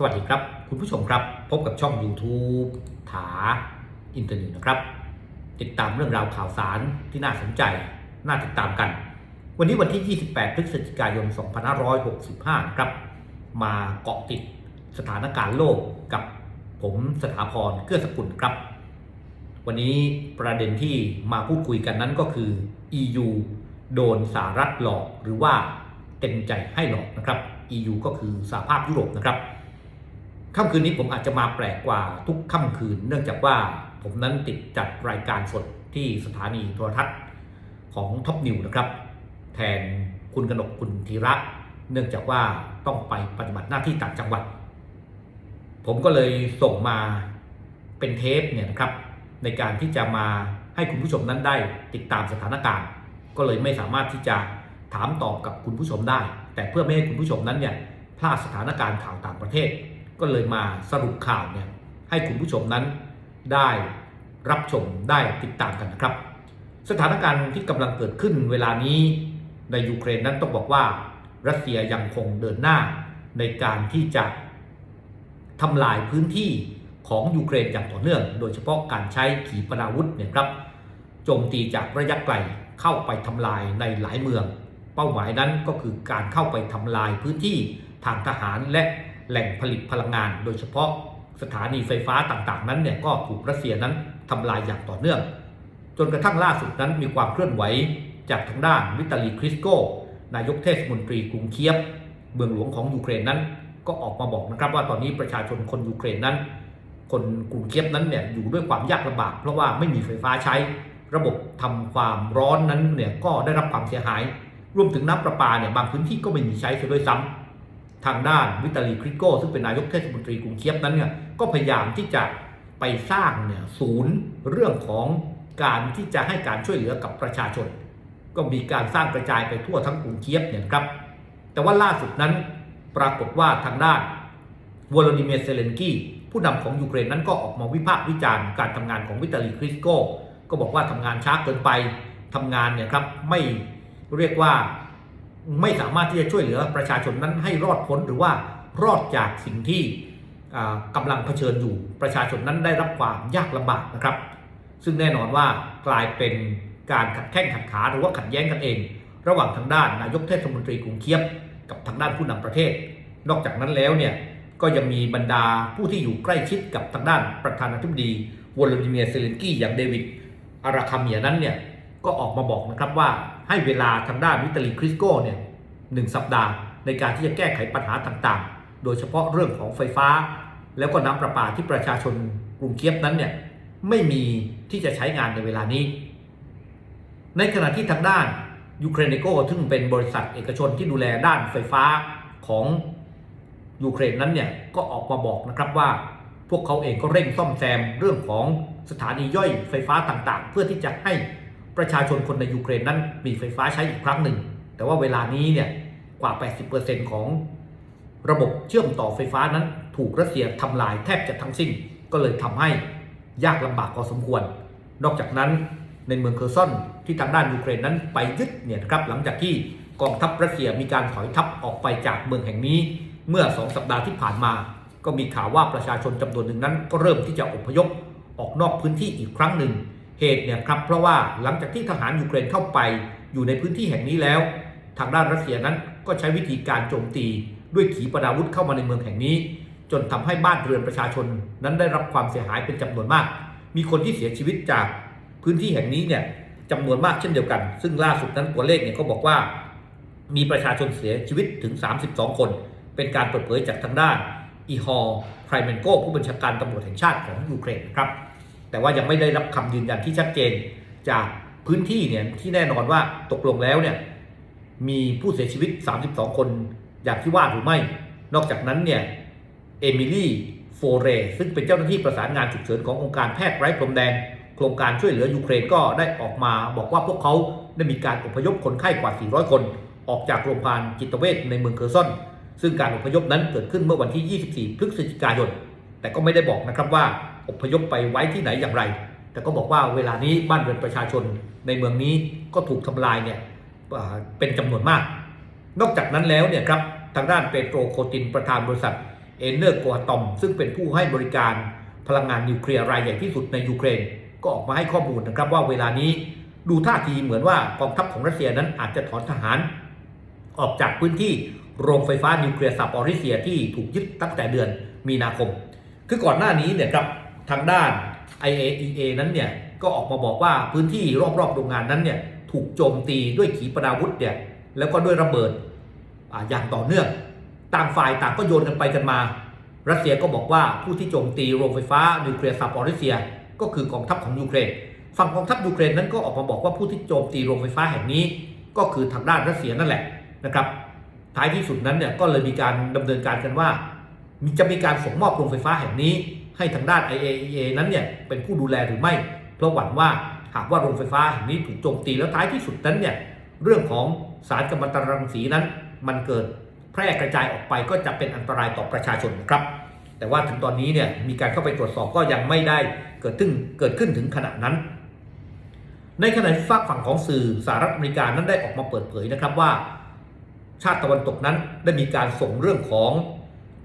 สวัสดีครับ คุณผู้ชมครับ พบกับช่อง YouTube ถาอินเทอร์เน็ตนะครับ ติดตามเรื่องราวข่าวสารที่น่าสนใจ น่าติดตามกัน วันนี้วันที่ 28 พฤศจิกายน 2565 ครับ มาเกาะติดสถานการณ์โลกกับผมสถาพรเกื้อสกุลครับ วันนี้ประเด็นที่มาพูดคุยกันนั้นก็คือ EU โดนสหรัฐหลอกหรือว่าเต็มใจให้หลอกนะครับ EU ก็คือสหภาพยุโรปนะครับ ค่ำคืนนี้ผมอาจจะมาแปลกกว่าทุกค่ำคืน เนื่องจากว่าผมนั้นติดจัดรายการสดที่สถานีโทรทัศน์ของท็อปนิวนะครับ แทนคุณกนกคุณธีระเนื่องจากว่าต้องไปปฏิบัติหน้าที่ต่างจังหวัด ผมก็เลยส่งมาเป็นเทปเนี่ยนะครับ ในการที่จะมาให้คุณผู้ชมนั้นได้ติดตามสถานการณ์ ก็เลยไม่สามารถที่จะถามตอบกับคุณผู้ชมได้ แต่เพื่อไม่ให้คุณผู้ชมนั้นเนี่ยพลาดสถานการณ์ข่าวต่างประเทศ ก็เลยมาสรุปข่าวเนี่ยให้คุณผู้ชมนั้นได้รับชมได้ติดตามกันนะครับ สถานการณ์ที่กำลังเกิดขึ้นเวลานี้ในยูเครนนั้นต้องบอกว่า รัสเซียยังคงเดินหน้าในการที่จะทำลายพื้นที่ของยูเครนอย่างต่อเนื่อง โดยเฉพาะการใช้ขีปนาวุธเนี่ยครับโจมตีจากระยะไกลเข้าไปทำลายในหลายเมือง เป้าหมายนั้นก็คือการเข้าไปทำลายพื้นที่ทางทหารและ แหล่งผลิตพลังงาน โดยเฉพาะสถานีไฟฟ้าต่างๆ นั้นเนี่ยก็ถูกรัสเซียนั้นทำลายอย่างต่อเนื่อง จนกระทั่งล่าสุดนั้นมีความเคลื่อนไหวจากทางด้านวิตาลีคริสโก นายกเทศมนตรีกรุงเคียบ เมืองหลวงของยูเครนนั้น ก็ออกมาบอกนะครับว่าตอนนี้ประชาชนคนยูเครนนั้น คนกรุงเคียบนั้นเนี่ยอยู่ด้วยความยากลำบาก เพราะว่าไม่มีไฟฟ้าใช้ ระบบทำความร้อนนั้นเนี่ยก็ได้รับความเสียหาย รวมถึงน้ำประปาเนี่ยบางพื้นที่ก็ไม่มีใช้เสียด้วยซ้ำ ทางด้านวิตาลีคริโกซึ่งเป็นนายกเทศมนตรีกรุงเคียบนั้นเนี่ยก็พยายามที่จะไปสร้างเนี่ยศูนย์เรื่องของการที่จะให้การช่วยเหลือกับประชาชน ก็มีการสร้างกระจายไปทั่วทั้งกรุงเคียบเนี่ยครับ แต่ว่าล่าสุดนั้นปรากฏว่าทางด้านวลาดิเมียร์เซเลนกี้ผู้นำของยูเครนนั้นก็ออกมาวิพากษ์วิจารณ์การทำงานของวิตาลีคริสโกก็บอกว่าทำงานช้าเกินไปทำงานเนี่ยครับไม่เรียกว่า ไม่สามารถที่จะช่วยเหลือประชาชนนั้นให้รอดพ้นหรือว่ารอดจากสิ่งที่อ่ากำลังเผชิญอยู่ ประชาชนนั้นได้รับความยากลำบากนะครับ ซึ่งแน่นอนว่ากลายเป็นการขัดแข้งขัดขาหรือว่าขัดแย้งกันเอง ระหว่างทางด้านนายกเทศมนตรีกรุงเคียบ กับทางด้านผู้นำประเทศ นอกจากนั้นแล้วเนี่ยก็ยังมีบรรดาผู้ที่อยู่ใกล้ชิดกับทางด้านประธานาธิบดีวลาดิเมียร์เซเลนกี้อย่างเดวิดอาราคาเมียนั้นเนี่ยก็ออกมาบอกนะครับว่า ให้เวลาทางด้านวิตาลีคริสโก้เนี่ยหนึ่งสัปดาห์ในการที่จะแก้ไขปัญหาต่างๆ โดยเฉพาะเรื่องของไฟฟ้า แล้วก็น้ำประปาที่ประชาชนกรุงเคียบนั้นเนี่ยไม่มีที่จะใช้งานในเวลานี้ ในขณะที่ทางด้านยูเครนโกซึ่งเป็นบริษัทเอกชนที่ดูแลด้านไฟฟ้าของยูเครนนั้นเนี่ยก็ออกมาบอกนะครับว่า พวกเขาเองก็เร่งซ่อมแซมเรื่องของสถานีย่อยไฟฟ้าต่างๆ เพื่อที่จะให้ ประชาชนคนในยูเครนนั้นมีไฟฟ้าใช้อีกครั้งหนึ่ง แต่ว่าเวลานี้เนี่ยกว่า 80%ของระบบเชื่อมต่อไฟฟ้านั้นถูกรัสเซียทำลายแทบจะทั้งสิ้น ก็เลยทำให้ยากลำบากพอสมควร นอกจากนั้นในเมืองเคอร์ซอนที่ทางด้านยูเครนนั้นไปยึดเนี่ยครับหลังจากที่กองทัพรัสเซียมีการถอยทัพออกไปจากเมืองแห่งนี้ เมื่อสองสัปดาห์ที่ผ่านมา ก็มีข่าวว่าประชาชนจำนวนหนึ่งนั้นก็เริ่มที่จะอพยพออกนอกพื้นที่อีกครั้งหนึ่ง เหตุเนี่ยครับเพราะว่าหลังจากที่ทหารยูเครนเข้าไปอยู่ในพื้นที่แห่งนี้แล้ว ทางด้านรัสเซียนั้นก็ใช้วิธีการโจมตี ด้วยขีปนาวุธเข้ามาในเมืองแห่งนี้ จนทำให้บ้านเรือนประชาชนนั้นได้รับความเสียหายเป็นจำนวนมาก มีคนที่เสียชีวิตจากพื้นที่แห่งนี้เนี่ยจำนวนมากเช่นเดียวกัน ซึ่งล่าสุดนั้นตัวเลขเนี่ยก็บอกว่า มีประชาชนเสียชีวิตถึง 32 คน เป็นการเปิดเผยจากทางด้านอีฮอร์ไพรเมนโกผู้บัญชาการตำรวจแห่งชาติของยูเครนครับ แต่ว่ายังไม่ได้รับคำยืนยันที่ชัดเจน จากพื้นที่เนี่ยที่แน่นอนว่าตกลงแล้วเนี่ยมีผู้เสียชีวิต 32 คนอย่างที่ว่าหรือไม่ นอกจากนั้นเนี่ยเอมิลี่โฟเรซึ่งเป็นเจ้าหน้าที่ประสานงานฉุกเฉินขององค์การแพทย์ไร้พรมแดนโครงการช่วยเหลือยูเครนก็ได้ออกมาบอกว่าพวกเขาได้มีการอพยพคนไข้กว่า 400 คน ออกจากโรงพยาบาลจิตเวชในเมืองเคอร์ซอน ซึ่งการอพยพนั้นเกิดขึ้นเมื่อวันที่ 24 พฤศจิกายน แต่ก็ไม่ได้บอกนะครับว่า อพยพไปไว้ที่ไหนอย่างไร แต่ก็บอกว่าเวลานี้บ้านเรือนประชาชนในเมืองนี้ก็ถูกทำลายเนี่ยเป็นจำนวนมาก นอกจากนั้นแล้วเนี่ยครับทางด้านเปโตรโคตินประธานบริษัทเอเนอร์โกอตอม ซึ่งเป็นผู้ให้บริการพลังงานนิวเคลียร์รายใหญ่ที่สุดในยูเครน ก็ออกมาให้ข้อมูลนะครับว่าเวลานี้ดูท่าทีเหมือนว่ากองทัพของรัสเซียนั้นอาจจะถอนทหาร ออกจากพื้นที่โรงไฟฟ้านิวเคลียร์ซาปอริเซียที่ถูกยึดตั้งแต่เดือนมีนาคม คือก่อนหน้านี้เนี่ยครับ ทางด้าน IAEA นั้นเนี่ยก็ออกมาบอกว่าพื้นที่รอบๆโรงงานนั้นเนี่ยถูกโจมตีด้วยขีปนาวุธเนี่ยแล้วก็ด้วยระเบิดออย่างต่อเนื่อง ต่างฝ่ายต่างก็โยนกันไปกันมา รัสเซียก็บอกว่าผู้ที่โจมตีโรงไฟฟ้านิวเคลียร์ซาปอริเซีย ก็คือกองทัพของยูเครนฝั่งกองทัพยูเครนนั้นก็ออกมาบอกว่าผู้ที่โจมตีโรงไฟฟ้าแห่งนี้ ก็คือทางด้านรัสเซียนั่นแหละนะครับท้ายที่สุดนั้นเนี่ยก็เลยมีการดำเนินการกันว่ามีจะมีการส่งมอบโรงไฟฟ้าแห่งนี้ ให้ทางด้าน IAEA นั้นเนี่ยเป็นผู้ดูแลหรือไม่ เพราะหวั่นว่าหากว่าโรงไฟฟ้าแห่งนี้ถูกโจมตีแล้วท้ายที่สุดนั้นเนี่ยเรื่องของสารกัมมันตรังสีนั้น มันเกิดแพร่กระจายออกไปก็จะเป็นอันตรายต่อประชาชนครับ แต่ว่าถึงตอนนี้เนี่ยมีการเข้าไปตรวจสอบก็ยังไม่ได้เกิดขึ้นเกิดขึ้นถึงขณะนั้น ในขณะที่ฝากฝั่งของสื่อสหรัฐอเมริกานั้นได้ออกมาเปิดเผยนะครับว่า ชาติตะวันตกนั้นได้มีการส่งเรื่องของ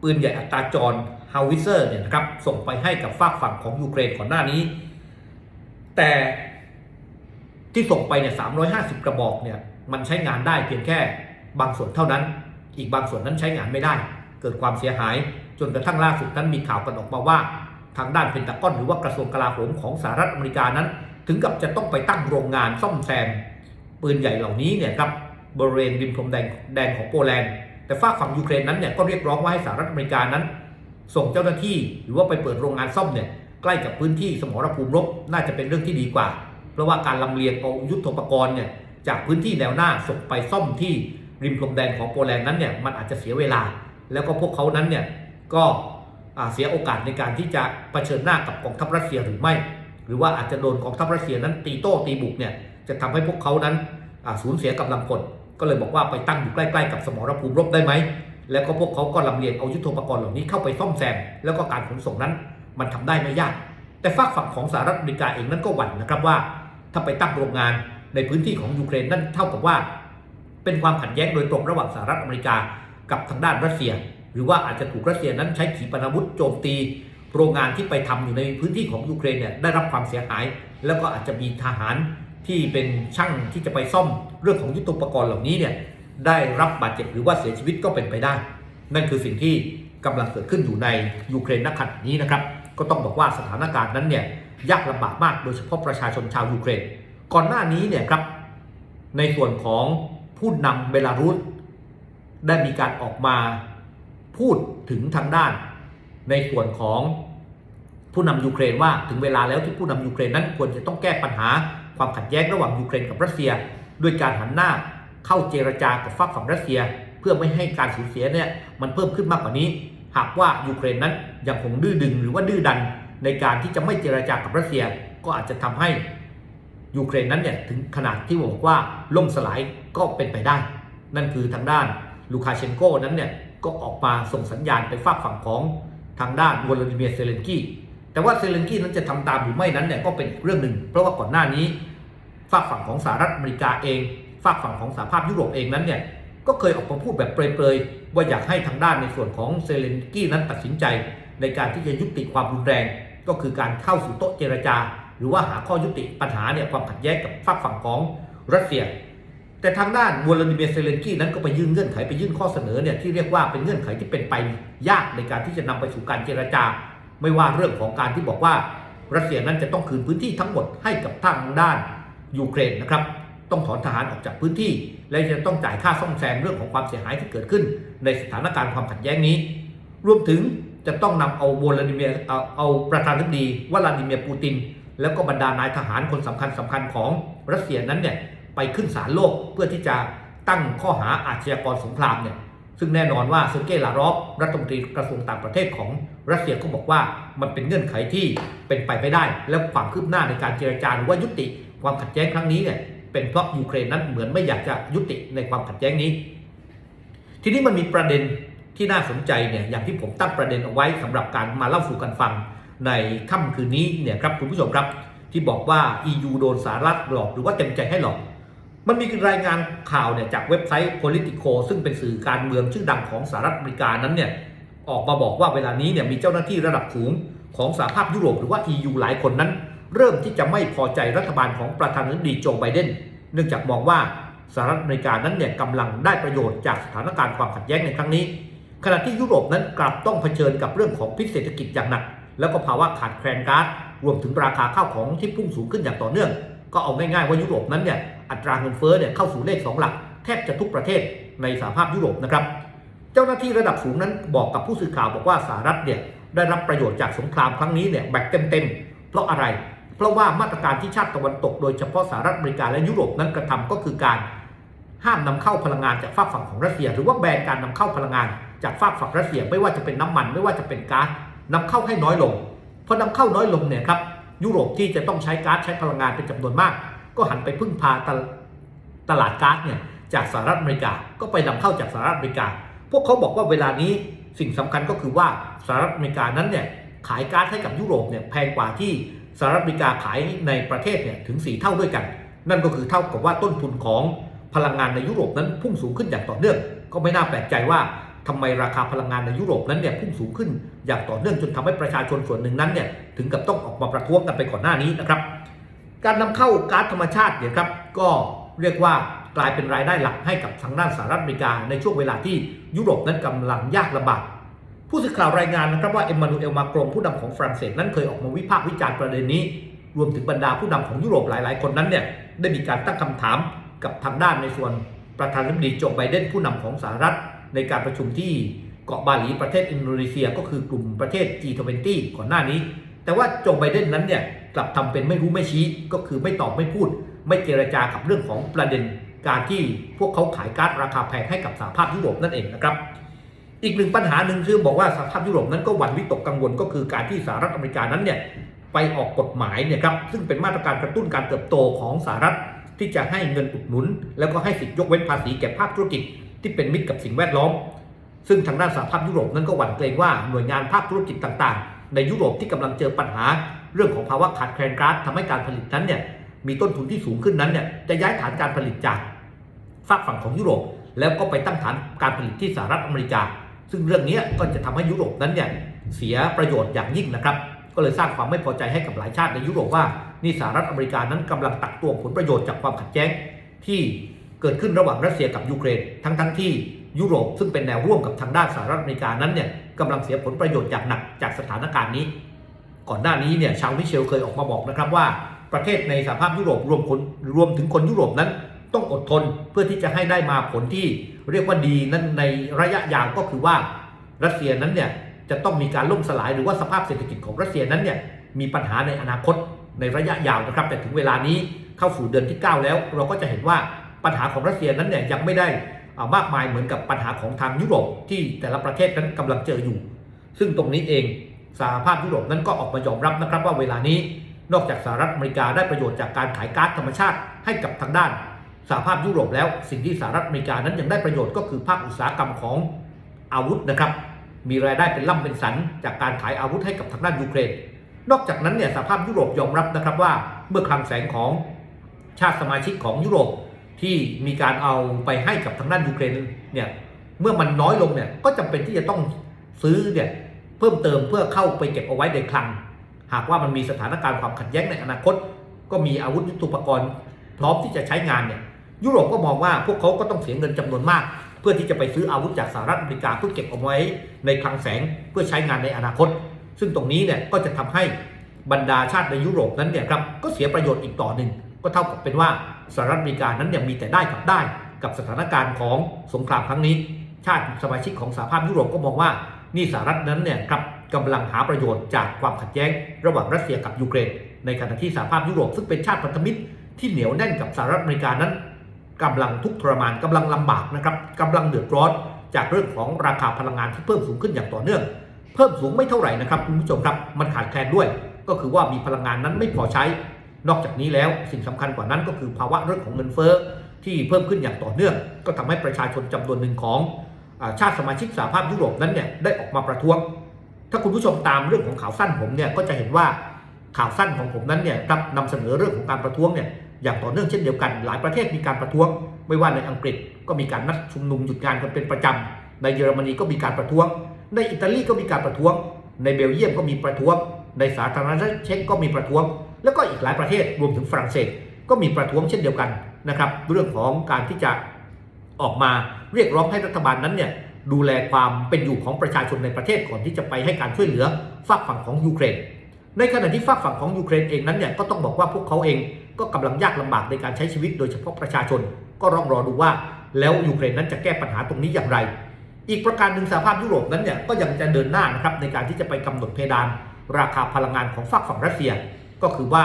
ปืนใหญ่อัตราจรฮาวิเซอร์เนี่ยนะครับส่งไปให้กับฝากฝั่งของยูเครนก่อนหน้านี้ แต่ที่ส่งไปเนี่ย350กระบอกเนี่ยมันใช้งานได้เพียงแค่บางส่วนเท่านั้น อีกบางส่วนนั้นใช้งานไม่ได้ เกิดความเสียหายจนกระทั่งล่าสุดนั้นมีข่าวกันออกมาว่า ทางด้านเพนตากอนหรือว่ากระทรวงกลาโหมของสหรัฐอเมริกานั้น ถึงกับจะต้องไปตั้งโรงงานซ่อมแซมปืนใหญ่เหล่านี้เนี่ยครับบริเวณริมพรมแดงแดนของโปแลนด์ แต่ฝากฝั่งยูเครนนั้นเนี่ยก็เรียกร้องว่าให้สหรัฐอเมริกานั้น ส่งเจ้าหน้าที่หรือว่าไปเปิดโรงงานซ่อมเนี่ยใกล้กับพื้นที่สมรภูมิรบน่าจะเป็นเรื่องที่ดีกว่า เพราะว่าการลำเลียงเอายุทโธปกรณ์เนี่ยจากพื้นที่แนวหน้าส่งไปซ่อมที่ริมพรมแดนของโปแลนด์นั้นเนี่ยมันอาจจะเสียเวลา แล้วก็พวกเขานั้นเนี่ยก็เสียโอกาสในการที่จะเผชิญหน้ากับกองทัพรัสเซียหรือไม่ หรือว่าอาจจะโดนกองทัพรัสเซียนั้นตีโต้ตีบุกเนี่ยจะทำให้พวกเขานั้นสูญเสียกำลังพล ก็เลยบอกว่าไปตั้งอยู่ใกล้ๆกับสมรภูมิรบได้ไหม แล้วก็พวกเขาก็ลำเลียงเอายุทโธปกรณ์เหล่านี้เข้าไปซ่อมแซม แล้วก็การขนส่งนั้นมันทำได้ไม่ยาก แต่ฝากฝั่งของสหรัฐอเมริกาเองนั้นก็หวั่นนะครับว่า ถ้าไปตั้งโรงงานในพื้นที่ของยูเครนนั่นเท่ากับว่า เป็นความขัดแย้งโดยตรงระหว่างสหรัฐอเมริกากับทางด้านรัสเซีย หรือว่าอาจจะถูกรัสเซียนั้นใช้ขีปนาวุธโจมตี โรงงานที่ไปทำอยู่ในพื้นที่ของยูเครนเนี่ยได้รับความเสียหาย แล้วก็อาจจะมีทหาร ที่เป็นช่างที่จะไปซ่อมเรื่องของยุทโธปกรณ์เหล่านี้เนี่ยได้รับบาดเจ็บหรือว่าเสียชีวิตก็เป็นไปได้ นั่นคือสิ่งที่กำลังเกิดขึ้นอยู่ในยูเครนณขณะนี้นะครับ ก็ต้องบอกว่าสถานการณ์นั้นเนี่ยยากลำบากมากโดยเฉพาะประชาชนชาวยูเครน ก่อนหน้านี้เนี่ยครับในส่วนของผู้นำเบลารุสได้มีการออกมาพูดถึงทางด้าน ในส่วนของผู้นำยูเครนว่าถึงเวลาแล้วที่ผู้นำยูเครนนั้นควรจะต้องแก้ปัญหา ความขัดแย้งระหว่างยูเครนกับรัสเซีย ด้วยการหันหน้าเข้าเจรจากับฝั่งฝั่งรัสเซีย เพื่อไม่ให้การสูญเสียเนี่ยมันเพิ่มขึ้นมากกว่านี้ หากว่ายูเครนนั้นยังคงดื้อดึงหรือว่าดื้อดันในการที่จะไม่เจรจากับรัสเซีย ก็อาจจะทำให้ยูเครนนั้นเนี่ยถึงขนาดที่บอกว่าล่มสลายก็เป็นไปได้ นั่นคือทางด้านลูคาเชนโกนั้นเนี่ยก็ออกมาส่งสัญญาณไปฝากฝั่งของทางด้านวลาดิเมียร์เซเลนกี้แต่ว่าเซเลนกี้นั้นจะทำตามหรือไม่นั้นเนี่ยก็เป็นอีกเรื่องหนึ่ง เพราะว่าก่อนหน้านี้ ฝากฝั่งของสหรัฐอเมริกาเอง ฝากฝั่งของสหภาพยุโรปเองนั้นเนี่ยก็เคยออกมาพูดแบบเปรยๆ ว่าอยากให้ทางด้านในส่วนของเซเลนกี้นั้นตัดสินใจ ในการที่จะยุติความรุนแรง ก็คือการเข้าสู่โต๊ะเจรจา หรือว่าหาข้อยุติปัญหาเนี่ยความขัดแย้งกับฝากฝั่งของรัสเซีย แต่ทางด้านวลาดิเมียร์เซเลนกี้นั้นก็ไปยื่นเงื่อนไขไปยื่นข้อเสนอเนี่ยที่เรียกว่าเป็นเงื่อนไขที่เป็นไปยากในการที่จะนำไปสู่การเจรจา ไม่ว่าเรื่องของการที่บอกว่ารัสเซียนั้นจะต้องคืนพื้นที่ทั้งหมดให้กับทางด้าน ยูเครนนะครับ ต้องถอนทหารออกจากพื้นที่ และจะต้องจ่ายค่าซ่อมแซมเรื่องของความเสียหายที่เกิดขึ้น ในสถานการณ์ความขัดแย้งนี้ รวมถึงจะต้องนำเอาวลาดิเมียเอาเอาประธานาธิบดีวลาดิเมียร์ปูติน แล้วก็บรรดานายทหารคนสำคัญสำคัญของรัสเซียนั้นเนี่ยไปขึ้นศาลโลกเพื่อที่จะตั้งข้อหาอาชญากรสงครามเนี่ยซึ่งแน่นอนว่าเซอร์เกย์ลารอฟรัฐมนตรีกระทรวงต่างประเทศของรัสเซียก็บอกว่ามันเป็นเงื่อนไขที่เป็นไปไม่ได้ และความคืบหน้าในการเจรจาหรือว่ายุติ ความขัดแย้งครั้งนี้เนี่ยเป็นเพราะยูเครนนั้นเหมือนไม่อยากจะยุติในความขัดแย้งนี้ ทีนี้มันมีประเด็นที่น่าสนใจเนี่ยอย่างที่ผมตั้งประเด็นเอาไว้สำหรับการมาเล่าสู่กันฟังในค่ำคืนนี้เนี่ยครับคุณผู้ชมครับ ที่บอกว่า EU โดนสหรัฐหลอกหรือว่าเต็มใจให้หลอก มันมีรายงานข่าวเนี่ยจากเว็บไซต์ Politico ซึ่งเป็นสื่อการเมืองชื่อดังของสหรัฐอเมริกานั้นเนี่ยออกมาบอกว่าเวลานี้เนี่ยมีเจ้าหน้าที่ระดับสูงของสหภาพยุโรปหรือว่า EU หลายคนนั้น เริ่มที่จะไม่พอใจรัฐบาลของประธานาธิบดีโจไบเดนเนื่องจากมองว่าสหรัฐอเมริกานั้นเนี่ยกำลังได้ประโยชน์จากสถานการณ์ความขัดแย้งในครั้งนี้ ขณะที่ยุโรปนั้นกลับต้องเผชิญกับเรื่องของพิษเศรษฐกิจอย่างหนัก แล้วก็ภาวะขาดแคลนก๊าซรวมถึงราคาข้าวของที่พุ่งสูงขึ้นอย่างต่อเนื่อง ก็เอาง่ายๆว่ายุโรปนั้นเนี่ยอัตราเงินเฟ้อเนี่ยเข้าสู่เลขสองหลักแทบจะทุกประเทศในสหภาพยุโรปนะครับ เจ้าหน้าที่ระดับสูงนั้นบอกกับผู้สื่อข่าวบอกว่าสหรัฐเนี่ยได้รับประโยชน์จากสงครามครั้งนี้เนี่ยแบบเต็มๆเพราะอะไร ราะว่ามาตรการที่ชาติตะวันตกโดยเฉพาะสหรัฐอเมริกาและยุโรปนั้นกระทำก็คือการห้ามนำเข้าพลังงานจากฝากฝั่งของรัสเซีย หรือว่าแบนการนำเข้าพลังงานจากฝากฝั่งรัสเซีย ไม่ว่าจะเป็นน้ำมันไม่ว่าจะเป็นก๊าซนำเข้าให้น้อยลงพอนำเข้าน้อยลงเนี่ยครับยุโรปที่จะต้องใช้ก๊าซใช้พลังงานเป็นจำนวนมาก ก็หันไปพึ่งพาตลตลาดก๊าซเนี่ยจากสหรัฐอเมริกาก็ไปนำเข้าจากสหรัฐอเมริกา พวกเขาบอกว่าเวลานี้สิ่งสำคัญก็คือว่าสหรัฐอเมริกานั้นเนี่ยขายก๊าซให้กับยุโรปเนี่ยแพงกว่าที่ สหรัฐอเมริกาขายในประเทศเนี่ยถึง 4 เท่าด้วยกัน นั่นก็คือเท่ากับว่าต้นทุนของพลังงานในยุโรปนั้นพุ่งสูงขึ้นอย่างต่อเนื่อง ก็ไม่น่าแปลกใจว่าทำไมราคาพลังงานในยุโรปนั้นเนี่ยพุ่งสูงขึ้นอย่างต่อเนื่องจนทำให้ประชาชนส่วนหนึ่งนั้นเนี่ยถึงกับต้องออกมาประท้วงกันไปก่อนหน้านี้นะครับ การนำเข้าก๊าซธรรมชาติเนี่ยครับก็เรียกว่ากลายเป็นรายได้หลักให้กับทางด้านสหรัฐอเมริกา ในช่วงเวลาที่ยุโรปนั้นกำลังยากลำบาก ผู้สื่อข่าวรายงานนะครับว่าเอ็มมานูเอลมาโครงผู้นำของฝรั่งเศสนั้นเคยออกมาวิพากษ์วิจารณ์ประเด็นนี้ รวมถึงบรรดาผู้นำของยุโรปหลาย ๆ คนนั้นเนี่ยได้มีการตั้งคำถามกับทางด้านในส่วนประธานาธิบดีโจไบเดนผู้นำของสหรัฐ ในการประชุมที่เกาะบาหลีประเทศอินโดนีเซียก็คือกลุ่มประเทศ G20 ก่อนหน้านี้ แต่ว่าโจไบเดนนั้นเนี่ยกลับทำเป็นไม่รู้ไม่ชี้ก็คือไม่ตอบไม่พูด ไม่เจรจากับเรื่องของประเด็นการที่พวกเขาขายก๊าซราคาแพงให้กับสหภาพยุโรปนั่นเองนะครับ อีกหนึ่งปัญหาหนึ่งซึ่งบอกว่าสหภาพยุโรปนั้นก็หวั่นวิตกกังวลก็คือการที่สหรัฐอเมริกานั้นเนี่ยไปออกกฎหมายเนี่ยครับซึ่งเป็นมาตรการกระตุ้นการเติบโตของสหรัฐที่จะให้เงินอุดหนุน แล้วก็ให้สิทธิยกเว้นภาษีแก่ภาคธุรกิจที่เป็นมิตรกับสิ่งแวดล้อม ซึ่งทางด้านสหภาพยุโรปนั้นก็หวั่นเกรงว่าหน่วยงานภาคธุรกิจต่างๆ ในยุโรปที่กำลังเจอปัญหา เรื่องของภาวะขาดแคลนก๊าซทำให้การผลิตนั้นเนี่ยมีต้นทุนที่สูงขึ้นนั้นเนี่ยจะย้ายฐานการผลิตจากฝากฝั่งของยุโรป แล้วก็ไปตั้งฐานการผลิตที่สหรัฐอเมริกา ซึ่งเรื่องนี้ก็จะทำให้ยุโรปนั้นเนี่ยเสียประโยชน์อย่างยิ่งนะครับ ก็เลยสร้างความไม่พอใจให้กับหลายชาติในยุโรปว่านี่สหรัฐอเมริกานั้นกำลังตักตวงผลประโยชน์จากความขัดแย้งที่เกิดขึ้นระหว่างรัสเซียกับยูเครน ทั้งทั้งๆที่ยุโรปซึ่งเป็นแนวร่วมกับทางด้านสหรัฐอเมริกานั้นเนี่ยกำลังเสียผลประโยชน์อย่างหนักจากสถานการณ์นี้ ก่อนหน้านี้เนี่ยชาวมิเชลเคยออกมาบอกนะครับว่าประเทศในสหภาพยุโรปรวมคนรวมถึงคนยุโรปนั้น ต้องอดทนเพื่อที่จะให้ได้มาผลที่ เรียกว่าดีนั้นในระยะยาวก็คือว่ารัสเซียนั้นเนี่ยจะต้องมีการล่มสลายหรือว่าสภาพเศรษฐกิจของรัสเซียนั้นเนี่ยมีปัญหาในอนาคตในระยะยาวนะครับ แต่ถึงเวลานี้เข้าสู่เดือนที่ 9 แล้ว เราก็จะเห็นว่าปัญหาของรัสเซียนั้นเนี่ยยังไม่ได้อ่ามากมายเหมือนกับปัญหาของทางยุโรปที่แต่ละประเทศนั้นกำลังเจออยู่ ซึ่งตรงนี้เองสหภาพยุโรปนั้นก็ออกมายอมรับนะครับว่าเวลานี้นอกจากสหรัฐอเมริกาได้ประโยชน์จากการขายก๊าซธรรมชาติให้กับทางด้าน สหภาพยุโรปแล้วสิ่งที่สหรัฐอเมริกานั้นยังได้ประโยชน์ก็คือภาคอุตสาหกรรมของอาวุธนะครับ มีรายได้เป็นล่ำเป็นสัน จากการขายอาวุธให้กับทางด้านยูเครน นอกจากนั้นเนี่ยสหภาพยุโรปยอมรับนะครับว่าเมื่อคลังแสงของชาติสมาชิกของยุโรปที่มีการเอาไปให้กับทางด้านยูเครนเนี่ยเมื่อมันน้อยลงเนี่ยก็จำเป็นที่จะต้องซื้อเนี่ยเพิ่มเติมเพื่อเข้าไปเก็บเอาไว้ในคลัง หากว่ามันมีสถานการณ์ความขัดแย้งในอนาคต ก็มีอาวุธยุทโธปกรณ์ พร้อมที่จะใช้งานเนี่ย ยุโรปก็มองว่าพวกเขาก็ต้องเสียเงินจำนวนมาก เพื่อที่จะไปซื้ออาวุธจากสหรัฐอเมริกาเพื่อเก็บเอาไว้ในคลังแสงเพื่อใช้งานในอนาคต ซึ่งตรงนี้เนี่ยก็จะทำให้บรรดาชาติในยุโรปนั้นเนี่ยครับก็เสียประโยชน์อีกต่อหนึ่งก็เท่ากับเป็นว่าสหรัฐอเมริกานั้นเนี่ยมีแต่ได้กับได้ กับสถานการณ์ของสงครามครั้งนี้ ชาติสมาชิกของสหภาพยุโรปก็มองว่านี่สหรัฐนั้นเนี่ยครับกำลังหาประโยชน์จากความขัดแย้ง ระหว่างรัสเซียกับยูเครน ในขณะที่สหภาพยุโรปซึ่งเป็นชาติพันธมิตรที่เหนียวแน่นกับสหรัฐอเมริกานั้น กำลังทุกข์ทรมานกำลังลำบากนะครับกำลังเดือดร้อนจากเรื่องของราคาพลังงานที่เพิ่มสูงขึ้นอย่างต่อเนื่อง เพิ่มสูงไม่เท่าไหร่นะครับคุณผู้ชมครับมันขาดแคลนด้วย ก็คือว่ามีพลังงานนั้นไม่พอใช้ นอกจากนี้แล้วสิ่งสำคัญกว่านั้นก็คือภาวะเรื่องของเงินเฟ้อที่เพิ่มขึ้นอย่างต่อเนื่อง ก็ทำให้ประชาชนจำนวนหนึ่งของอชาติสมาชิกสหภาพยุโรปนั้นเนี่ยได้ออกมาประท้วง ถ้าคุณผู้ชมตามเรื่องของข่าวสั้นผมเนี่ยก็จะเห็นว่าข่าวสั้นของผมนั้นเนี่ยนำเสนอเรื่องของการประท้วงเนี่ย อย่างต่อเนื่องเช่นเดียวกัน หลายประเทศมีการประท้วง ไม่ว่าในอังกฤษก็มีการนัดชุมนุมหยุดงานกันเป็นประจำในเยอรมนีก็มีการประท้วง ในอิตาลีก็มีการประท้วง ในเบลเยียมก็มีประท้วง ในสาธารณรัฐเช็กก็มีประท้วง แล้วก็อีกหลายประเทศรวมถึงฝรั่งเศสก็มีประท้วงเช่นเดียวกันนะครับเรื่องของการที่จะออกมาเรียกร้องให้รัฐบาลนั้นเนี่ยดูแลความเป็นอยู่ของประชาชนในประเทศก่อนที่จะไปให้การช่วยเหลือฝากฝั่งของยูเครน ในขณะที่ฝากฝั่งของยูเครนเองนั้นเนี่ยก็ต้องบอกว่าพวกเขาเอง ก็กำลังยากลำบากในการใช้ชีวิตโดยเฉพาะประชาชน ก็รองรอดูว่า แล้วยูเครนนั้นจะแก้ปัญหาตรงนี้อย่างไร อีกประการหนึ่งสหภาพยุโรปนั้นเนี่ยก็ยังจะเดินหน้านะครับในการที่จะไปกำหนดเพดาน ราคาพลังงานของฝากฝั่งรัสเซีย ก็คือว่า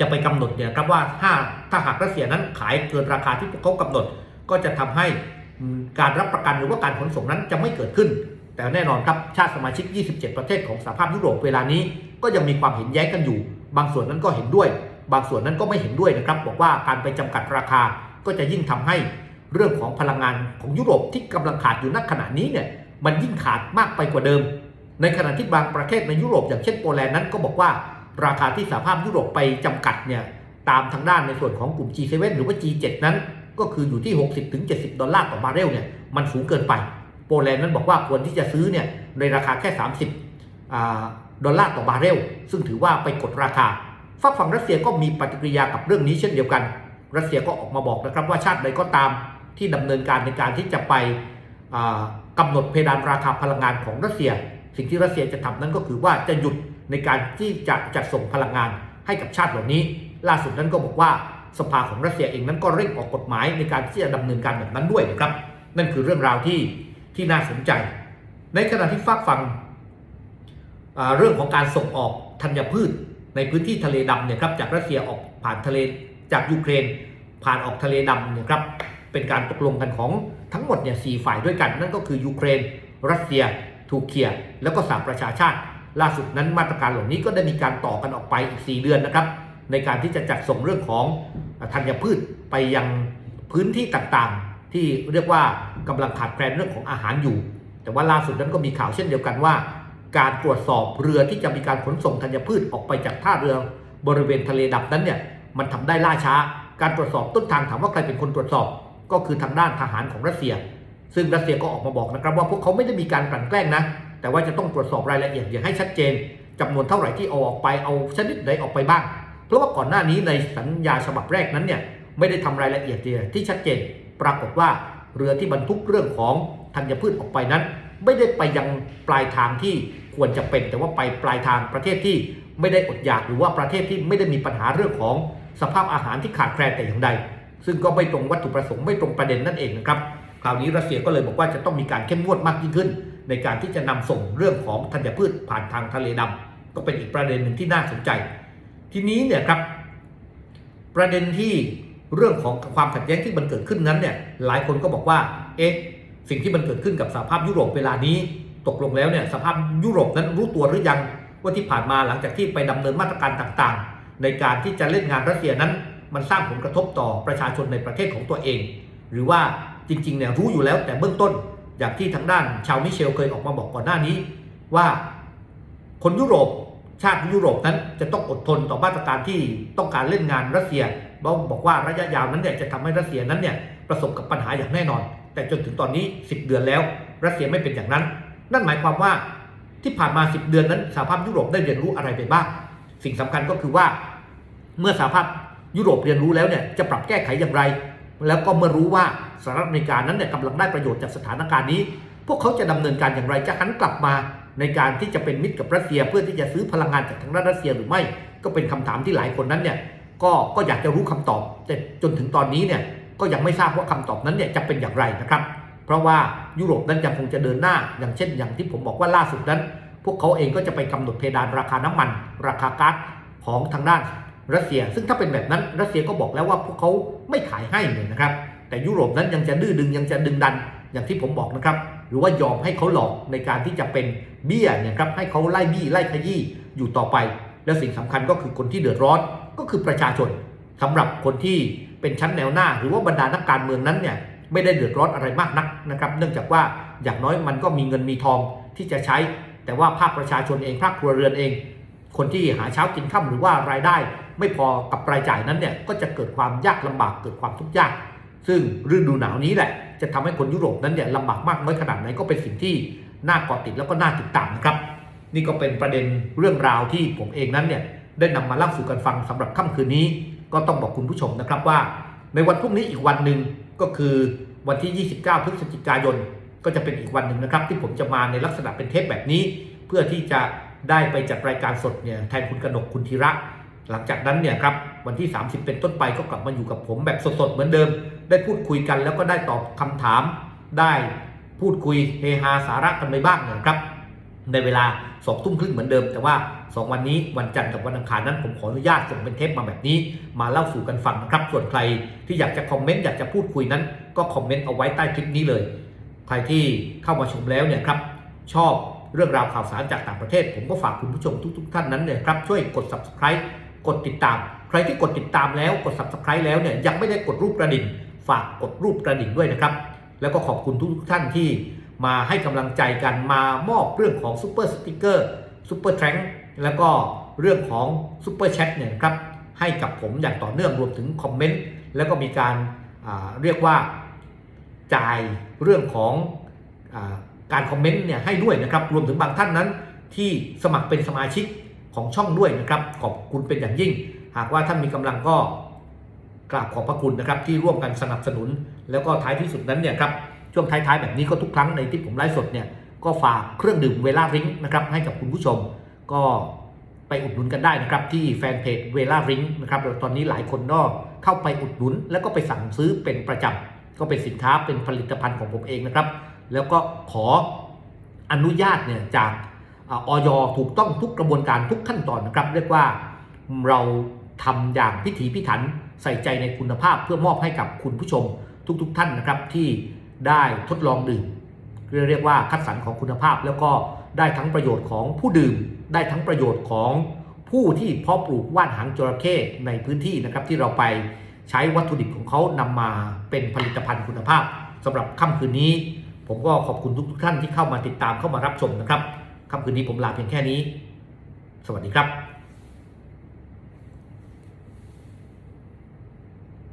จะไปกำหนดเนี่ยครับว่าถ้าถ้าหากรัสเซียนั้นขายเกินราคาที่พวกเขากำหนด ก็จะทำให้การรับประกันหรือว่าการขนส่งนั้นจะไม่เกิดขึ้น แต่แน่นอนครับชาติสมาชิก 27 ประเทศของสหภาพยุโรปเวลานี้ ก็ยังมีความเห็นแย้งกันอยู่ บางส่วนนั้นก็เห็นด้วย บางส่วนนั้นก็ไม่เห็นด้วยนะครับ บอกว่าการไปจำกัดราคาก็จะยิ่งทำให้เรื่องของพลังงานของยุโรปที่กำลังขาดอยู่ณขณะนี้เนี่ยมันยิ่งขาดมากไปกว่าเดิม ในขณะที่บางประเทศในยุโรปอย่างเช่นโปแลนด์นั้นก็บอกว่าราคาที่สหภาพยุโรปไปจำกัดเนี่ยตามทางด้านในส่วนของกลุ่ม G7 หรือว่า G7 นั้น ก็คืออยู่ที่ 60-70 ดอลลาร์ต่อบาร์เรลเนี่ยมันสูงเกินไป โปแลนด์นั้นบอกว่าควรที่จะซื้อเนี่ยในราคาแค่ 30ดอลลาร์ต่อบาร์เรลซึ่งถือว่าไปกดราคา ฝั่งฝั่งรัสเซียก็มีปฏิกิริยากับเรื่องนี้เช่นเดียวกัน รัสเซียก็ออกมาบอกนะครับว่าชาติใดก็ตามที่ดำเนินการในการที่จะไปอ่ากำหนดเพดานราคาพลังงานของรัสเซีย สิ่งที่รัสเซียจะทำนั้นก็คือว่าจะหยุดในการที่จะจัดส่งพลังงานให้กับชาติเหล่านี้ ล่าสุดนั้นก็บอกว่าสภาของรัสเซียเองนั้นก็เร่งออกกฎหมายในการที่จะดำเนินการแบบนั้นด้วยนะครับ นั่นคือเรื่องราวที่ที่น่าสนใจ ในขณะที่ฝากฝั่งเรื่องของการส่งออกธัญพืช ในพื้นที่ทะเลดำเนี่ยครับจากรัสเซียออกผ่านทะเลจากยูเครน ผ่านออกทะเลดำเนี่ยครับเป็นการตกลงกันของทั้งหมดเนี่ยสฝ่ายด้วยกัน นั่นก็คือยูเครน รัสเซียทูเคีย แล้วก็สหประชาชาติ ล่าสุดนั้นมาตรการเหล่านี้ก็ได้มีการต่อกันออกไปอีก 4 เดือนนะครับ ในการที่จะจัดส่งเรื่องของธัญพืชไปยังพื้นที่ต่างๆ ที่เรียกว่ากำลังขาดแคลนเรื่องของอาหารอยู่ แต่ว่าล่าสุดนั้นก็มีข่าวเช่นเดียวกันว่า การตรวจสอบเรือที่จะมีการขนส่งธัญพืชออกไปจากท่าเรือบริเวณทะเลดำนั้นเนี่ยมันทำได้ล่าช้า การตรวจสอบต้นทางถามว่าใครเป็นคนตรวจสอบ ก็คือทางด้านทหารของรัสเซีย ซึ่งรัสเซียก็ออกมาบอกนะครับว่าพวกเขาไม่ได้มีการกลั่นแกล้งนะ แต่ว่าจะต้องตรวจสอบรายละเอียดอย่างให้ชัดเจนจำนวนเท่าไหร่ที่เอาออกไปเอาชนิดไหนออกไปบ้าง เพราะว่าก่อนหน้านี้ในสัญญาฉบับแรกนั้นเนี่ยไม่ได้ทำรายละเอียดที่ชัดเจน ปรากฏว่าเรือที่บรรทุกเรื่องของธัญพืชออกไปนั้น ไม่ได้ไปยังปลายทางที่ ควรจะเป็น แต่ว่าไปปลายทางประเทศที่ไม่ได้อดอยากหรือว่าประเทศที่ไม่ได้มีปัญหาเรื่องของสภาพอาหารที่ขาดแคลนแต่อย่างใด ซึ่งก็ไม่ตรงวัตถุประสงค์ไม่ตรงประเด็นนั่นเองนะครับคราวนี้รัสเซียก็เลยบอกว่าจะต้องมีการเข้มงวดมากยิ่งขึ้น ในการที่จะนำส่งเรื่องของธัญพืชผ่านทางทะเลดำก็เป็นอีกประเด็นหนึ่งที่น่าสนใจ ทีนี้เนี่ยครับ ประเด็นที่เรื่องของความขัดแย้งที่มันเกิดขึ้นนั้นเนี่ยหลายคนก็บอกว่าเอ๊ะสิ่งที่มันเกิดขึ้นกับสหภาพยุโรปเวลานี้ ตกลงแล้วเนี่ยสภาพยุโรปนั้นรู้ตัวหรือยังว่าที่ผ่านมาหลังจากที่ไปดำเนินมาตรการต่างๆ ในการที่จะเล่นงานรัสเซียนั้น มันสร้างผลกระทบต่อประชาชนในประเทศของตัวเอง หรือว่าจริงๆเนี่ยรู้อยู่แล้วแต่เบื้องต้น อย่างที่ทางด้านชาวมิเชลเคยออกมาบอกก่อนหน้านี้ว่าคนยุโรปชาติยุโรปนั้นจะต้องอดทนต่อมาตรการที่ต้องการเล่นงานรัสเซียบอกบอกว่าระยะยาวนั้นเนี่ยจะทำให้รัสเซียนั้นเนี่ยประสบกับปัญหาอย่างแน่นอน แต่จนถึงตอนนี้ 10 เดือนแล้ว รัสเซียไม่เป็นอย่างนั้น นั่นหมายความว่าที่ผ่านมา 10 เดือนนั้นสหภาพยุโรปได้เรียนรู้อะไรไปบ้าง สิ่งสำคัญก็คือว่า เมื่อสหภาพยุโรปเรียนรู้แล้วเนี่ยจะปรับแก้ไขอย่างไร แล้วก็เมื่อรู้ว่าสหรัฐอเมริกานั้นเนี่ยกำลังได้ประโยชน์จากสถานการณ์นี้ พวกเขาจะดำเนินการอย่างไรจะหันกลับมาในการที่จะเป็นมิตรกับรัสเซียเพื่อที่จะซื้อพลังงานจากทางด้านรัสเซียหรือไม่ ก็เป็นคำถามที่หลายคนนั้นเนี่ยก็ก็อยากจะรู้คำตอบ แต่จนถึงตอนนี้เนี่ยก็ยังไม่ทราบว่าคำตอบนั้นเนี่ยจะเป็นอย่างไรนะครับ เพราะว่ายุโรปนั้นยังคงจะเดินหน้า อย่างเช่น อย่างที่ผมบอกว่าล่าสุดนั้น พวกเขาเองก็จะไปกำหนดเพดานราคาน้ำมัน ราคาก๊าซของทางด้านรัสเซีย ซึ่งถ้าเป็นแบบนั้นรัสเซียก็บอกแล้วว่าพวกเขาไม่ขายให้เลยนะครับ แต่ยุโรปนั้นยังจะดื้อดึงยังจะดึงดัน อย่างที่ผมบอกนะครับ หรือว่ายอมให้เขาหลอกในการที่จะเป็นเบี้ยเนี่ยครับให้เขาไล่บี้ไล่ขยี้อยู่ต่อไป แล้วสิ่งสำคัญก็คือคนที่เดือดร้อนก็คือประชาชนสำหรับคนที่เป็นชั้นแนวหน้า หรือว่าบรรดานักการเมืองนั้นเนี่ย ไม่ได้เดือดร้อนอะไรมากนักนะครับ เนื่องจากว่าอย่างน้อยมันก็มีเงินมีทองที่จะใช้ แต่ว่าภาคประชาชนเองภาคครัวเรือนเอง คนที่หาเช้ากินข้าหรือว่ารายได้ ไม่พอกับรายจ่ายนั้นเนี่ยก็จะเกิดความยากลำบากเกิดความทุกข์ยาก ซึ่งฤดูหนาวนี้แหละ จะทำให้คนยุโรปนั้นเนี่ยลำบากมากน้อยขนาดไหนก็เป็นสิ่งที่น่าเกาะติดแล้วก็น่าติดตามนะครับ นี่ก็เป็นประเด็นเรื่องราวที่ผมเองนั้นเนี่ยได้นำมาเล่าสู่กันฟังสำหรับค่ำคืนนี้ ก็ต้องบอกคุณผู้ชมนะครับว่า ในวันพรุ่งนี้อีกวันหนึ่ง ก็คือวันที่ 29 พฤศจิกายน ก็จะเป็นอีกวันหนึ่งนะครับ ที่ผมจะมาในลักษณะเป็นเทปแบบนี้ เพื่อที่จะได้ไปจัดรายการสดเนี่ยแทนคุณกนกคุณธีระ หลังจากนั้นเนี่ยครับวันที่ 30 เป็นต้นไปก็กลับมาอยู่กับผมแบบสดๆเหมือนเดิม ได้พูดคุยกันแล้วก็ได้ตอบคำถาม ได้พูดคุยเฮฮาสาระกันไปบ้างเนี่ยครับ ในเวลาสองทุ่มครึ่งเหมือนเดิม แต่ว่า 2 วันนี้วันจันทร์กับวันอังคารนั้นผมขออนุญาตส่งเป็นเทปมาแบบนี้ มาเล่าสู่กันฟังนะครับ ส่วนใครที่อยากจะคอมเมนต์อยากจะพูดคุยนั้น ก็คอมเมนต์เอาไว้ใต้คลิปนี้เลย ใครที่เข้ามาชมแล้วเนี่ยครับชอบเรื่องราวข่าวสารจากต่างประเทศ ผมก็ฝากคุณผู้ชมทุก ๆ ท่านนั้นเนี่ยครับช่วยกด subscribe กดติดตาม ใครที่กดติดตามแล้วกด subscribe แล้วเนี่ยยังไม่ได้กดรูปกระดิ่งฝากกดรูปกระดิ่งด้วยนะครับ แล้วก็ขอบคุณทุกๆท่านที่ มาให้กำลังใจกันมามอบเรื่องของซูเปอร์สติกเกอร์ซูเปอร์แทงแล้วก็เรื่องของซูเปอร์แชทเนี่ยนะครับให้กับผมอย่างต่อเนื่องรวมถึงคอมเมนต์แล้วก็มีการเรียกว่าจ่ายเรื่องของอการคอมเมนต์เนี่ยให้ด้วยนะครับรวมถึงบางท่านนั้น ที่สมัครเป็นสมาชิกของช่องด้วยนะครับขอบคุณเป็นอย่างยิ่ง หากว่าท่านมีกำลังก็กราบขอบพระคุณนะครับที่ร่วมกันสนับสนุน แล้วก็ท้ายที่สุดนั้นเนี่ยครับ ช่วงท้ายๆแบบนี้ก็ทุกครั้งในที่ผมไลฟ์สดเนี่ยก็ฝากเครื่องดื่มเวลาริงนะครับให้กับคุณผู้ชมก็ไปอุดหนุนกันได้นะครับที่แฟนเพจเวลาริงนะครับแล้วตอนนี้หลายคนก็เข้าไปอุดหนุน แล้วก็ไปสั่งซื้อเป็นประจำก็เป็นสินค้าเป็นผลิตภัณฑ์ของผมเองนะครับ แล้วก็ขออนุญาตเนี่ยจากออยถูกต้องทุกกระบวนการทุกขั้นตอนนะครับ เรียกว่าเราทำอย่างพิถีพิถันใส่ใจในคุณภาพเพื่อมอบให้กับคุณผู้ชมทุกๆทท่านนะครับที่ ได้ทดลองดื่มเรียกว่าคัดสรรของคุณภาพ แล้วก็ได้ทั้งประโยชน์ของผู้ดื่ม ได้ทั้งประโยชน์ของผู้ที่เพาะปลูกว่านหางจระเข้ในพื้นที่นะครับที่เราไปใช้วัตถุดิบของเขานำมาเป็นผลิตภัณฑ์คุณภาพสำหรับค่ำคืนนี้ ผมก็ขอบคุณทุกท่านที่เข้ามาติดตามเข้ามารับชมนะครับค่ำคืนนี้ผมลาเพียงแค่นี้ สวัสดีครับ